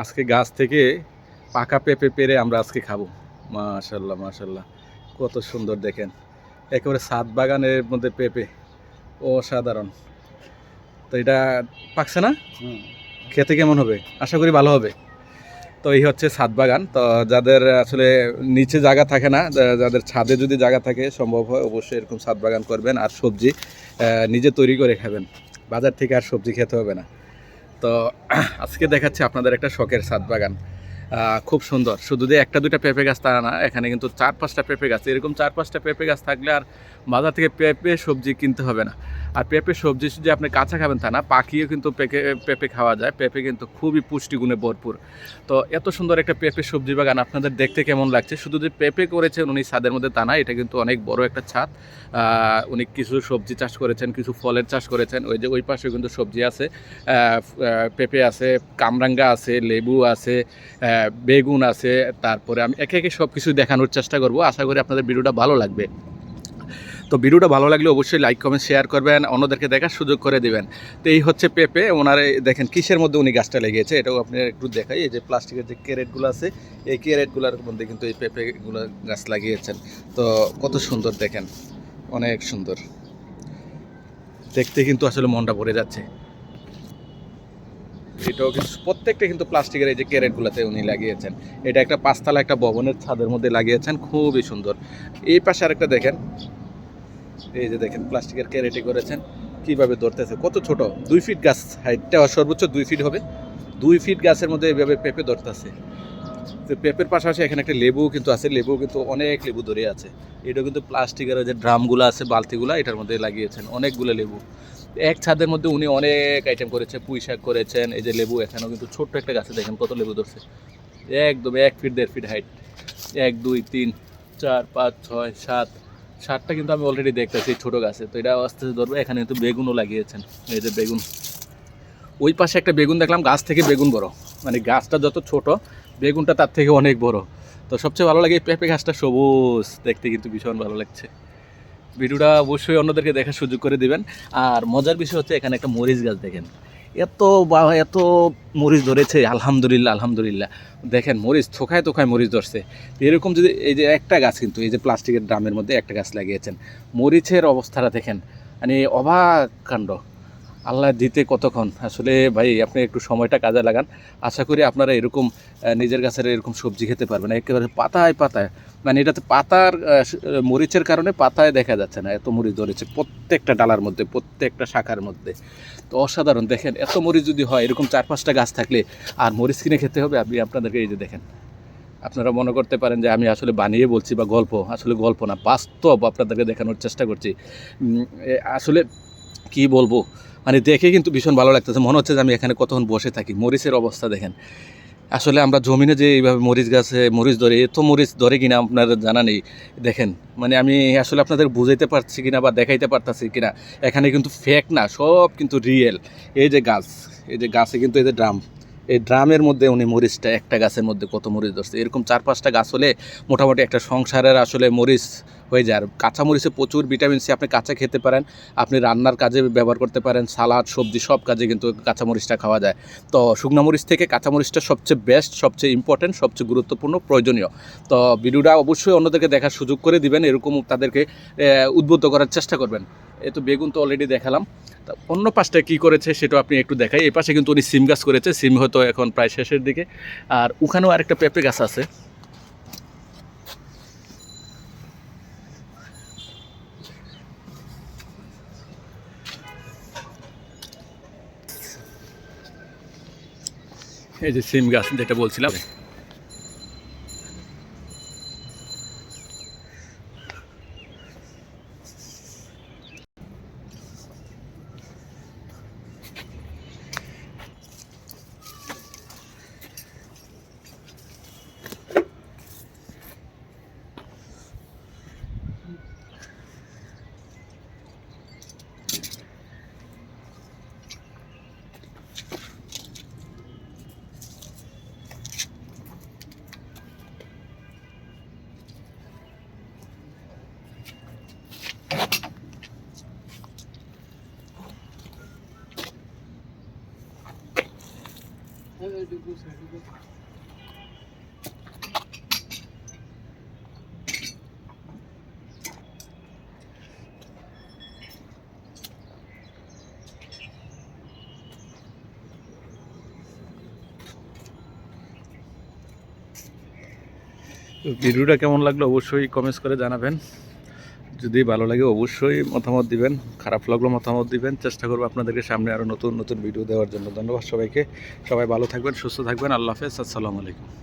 আজকে গাছ থেকে পাকা পেঁপে পেরে আমরা আজকে খাব। মাশাল্লাহ মাশাল্লাহ কত সুন্দর দেখেন। একেবারে সাত বাগানের মধ্যে পেঁপে। অসাধারণ। তো এটা পাকছে না? খেতে কেমন হবে? আশা করি ভালো হবে। তো এই হচ্ছে ছাদ বাগান। তো যাদের আসলে নিচে জায়গা থাকে না যাদের ছাদে যদি জায়গা থাকে সম্ভব হয় অবশ্যই এরকম ছাদ বাগান করবেন। আর সবজি নিজে তৈরি করে খাবেন। বাজার থেকে আর সবজি খেতে হবে না। তো আজকে দেখাচ্ছি আপনাদের একটা শখের সাত বাগান। খুব সুন্দর। শুধু যে একটা, দুইটা পেঁপে গাছ তা না, এখানে কিন্তু চার, পাঁচটা পেঁপে গাছ। এরকম চার, পাঁচটা পেঁপে গাছ থাকলে আর বাজার থেকে পেঁপে, সবজি কিনতে হবে না। আর পেঁপে, সবজি যে আপনি কাঁচা খাবেন তা না পাকিয়ে কিন্তু পেঁপে পেঁপে খাওয়া যায়। পেঁপে কিন্তু খুবই পুষ্টিগুণে ভরপুর। তো এত সুন্দর একটা পেঁপে সবজি বাগান আপনাদের দেখতে কেমন লাগছে? শুধু যে পেঁপে করেছেন উনি ছাদের মধ্যে তা না, এটা কিন্তু অনেক বড় একটা ছাদ। উনি কিছু সবজি চাষ করেছেন, কিছু ফলের চাষ করেছেন। ওই যে, ওই পাশে কিন্তু সবজি আছে। পেঁপে আছে, কামরাঙ্গা আছে, লেবু আছে বেগুন আছে, তারপরে আমি একে একে সব কিছু দেখানোর চেষ্টা করব। আশা করি আপনাদের ভিডিওটা ভালো লাগবে। তো ভিডিওটা ভালো লাগলে অবশ্যই লাইক, কমেন্ট, শেয়ার করবেন, অন্যদেরকে দেখার সুযোগ করে দিবেন। তো এই হচ্ছে পেঁপে, ওনার দেখেন কিসের মধ্যে উনি গাছটা লেগেছে, এটাও আপনি একটু দেখাই। এই যে প্লাস্টিকের যে ক্যারেটগুলো আছে, এই ক্যারেটগুলোর মধ্যে কিন্তু এই পেঁপেগুলো গাছ লাগিয়েছেন। তো কত সুন্দর দেখেন, অনেক সুন্দর। দেখতে কিন্তু আসলে মনটা ভরে যাচ্ছে। এটাও কিন্তু প্রত্যেকটা কিন্তু প্লাস্টিকের এই যে ক্যারেটগুলোতে উনি লাগিয়েছেন। এটা একটা পাঁচতলা একটা ভবনের ছাদের মধ্যে লাগিয়েছেন, খুবই সুন্দর। এই পাশে আরেকটা দেখেন। এই যে দেখেন, প্লাস্টিকের ক্যারেটে করেছেন। কীভাবে ধরতেছে, কত ছোট? দুই ফিট গাছ, হাইটটা সর্বোচ্চ দুই ফিট হবে। দুই ফিট গাছের মধ্যে এভাবে পেঁপে ধরতেছে। তো পেঁপের পাশাপাশি এখানে একটা লেবু কিন্তু আছে লেবু কিন্তু অনেক লেবু ধরে আছে। এটা কিন্তু প্লাস্টিকের যে ড্রামগুলো আছে, বালতিগুলো, এটার মধ্যে লাগিয়েছেন অনেকগুলো লেবু। এক ছাদের মধ্যে উনি অনেক আইটেম করেছে, পুঁই শাক করেছেন, এই যে লেবু এখানেও কিন্তু ছোট্ট একটা গাছে দেখেন কত লেবু ধরছে। একদম এক ফিট দেড় ফিট হাইট এক, দুই, তিন, চার, পাঁচ, ছয়, সাত। সারটা কিন্তু আমি অলরেডি দেখতেছি ছোট গাছে। তো এটা আস্তে আস্তে ধরবে, এখানে কিন্তু বেগুনও লাগিয়েছেন, এই যে বেগুন। ওই পাশে একটা বেগুন দেখলাম, গাছ থেকে বেগুন বড়। মানে গাছটা যত ছোট বেগুনটা তার থেকে অনেক বড়। তো সবচেয়ে ভালো লাগে পেঁপে গাছটা সবুজ, দেখতে কিন্তু ভীষণ ভালো লাগছে। ভিডিওটা অবশ্যই অন্যদেরকে দেখার সুযোগ করে দিবেন। আর মজার বিষয় হচ্ছে এখানে একটা মরিচ গাছ দেখেন। এত বা, এত মরিচ ধরেছে, আলহামদুলিল্লাহ আলহামদুলিল্লাহ। দেখেন মরিচ, থোকায় থোকায় মরিচ ধরছে। এরকম যদি এই যে একটা গাছ কিন্তু, এই যে প্লাস্টিকের ড্রামের মধ্যে একটা গাছ লাগিয়েছেন, মরিচের অবস্থাটা দেখেন মানে অবাক কাণ্ড। আল্লাহ দিতে কতক্ষণ? আসলে ভাই, আপনি একটু সময়টা কাজে লাগান। আশা করি আপনারা এরকম নিজের গাছের এরকম সবজি খেতে পারবেন। একেবারে পাতায় পাতায়। মানে এটাতে পাতার মরিচের কারণে পাতায় দেখা যাচ্ছে না, এত মরিচ ধরেছে প্রত্যেকটা ডালার মধ্যে, প্রত্যেকটা শাখার মধ্যে। তো অসাধারণ, দেখেন, এত মরিচ যদি হয়, এরকম চার পাঁচটা গাছ থাকলে আর মরিচ কিনে খেতে হবে, আপনি আপনাদেরকে এই যে দেখেন। আপনারা মনে করতে পারেন যে আমি আসলে বানিয়ে বলছি বা গল্প, আসলে গল্প না, বাস্তব আপনাদেরকে দেখানোর চেষ্টা করছি। আসলে কি বলব? মানে দেখে কিন্তু ভীষণ ভালো লাগতেছে। মনে হচ্ছে যে আমি এখানে কতক্ষণ বসে থাকি। মরিচের অবস্থা দেখেন। আসলে আমরা জমিনে যে এইভাবে মরিচ গাছে মরিচ ধরে এত মরিচ ধরে কিনা আপনার জানা নেই। দেখেন মানে আমি আসলে আপনাদের বুঝাইতে পারছি কিনা বা দেখাইতে পারতাছি কিনা, এখানে কিন্তু ফেক না, সব কিন্তু রিয়েল এই যে গাছ, এই যে গাছে কিন্তু এই যে ড্রাম এই ড্রামের মধ্যে উনি মরিচটা একটা গাছের মধ্যে কত মরিচ ধরছে। এরকম চার পাঁচটা গাছ হলে মোটামুটি একটা সংসারের আসলে মরিচ হয়ে যায়। আর কাঁচা মরিচে প্রচুর ভিটামিন সি আপনি কাঁচা খেতে পারেন, আপনি রান্নার কাজে ব্যবহার করতে পারেন, সালাদ, সবজি সব কাজে কিন্তু কাঁচা মরিচটা খাওয়া যায়। তো শুকনো মরিচ থেকে কাঁচা মরিচটা সবচেয়ে বেস্ট সবচেয়ে ইম্পর্টেন্ট সবচেয়ে গুরুত্বপূর্ণ, প্রয়োজনীয়। তো ভিডিওটা অবশ্যই অন্যদেরকে দেখার সুযোগ করে দিবেন, এরকম তাদেরকে উদ্বুদ্ধ করার চেষ্টা করবেন। এ তো বেগুন তো অলরেডি দেখালাম। তা অন্য পাশটা কী করেছে সেটা আপনি একটু দেখাই। এই পাশে কিন্তু উনি সিম গাছ করেছে। সিম হয়তো এখন প্রায় শেষের দিকে। আর ওখানেও আরেকটা পেঁপে গাছ আছে। এই যে সিম গাছ যেটা বলছিলাম। ভিডিওটা কেমন লাগল অবশ্যই কমেন্টস করে জানাবেন। যদি ভালো লাগে অবশ্যই মতামত দিবেন, খারাপ লাগল মতামত দিবেন। চেষ্টা করব আপনাদেরকে সামনে আরও নতুন নতুন ভিডিও দেওয়ার জন্য। ধন্যবাদ সবাইকে। সবাই ভালো থাকবেন, সুস্থ থাকবেন। আল্লাহ হাফেজ। আসসালামু আলাইকুম।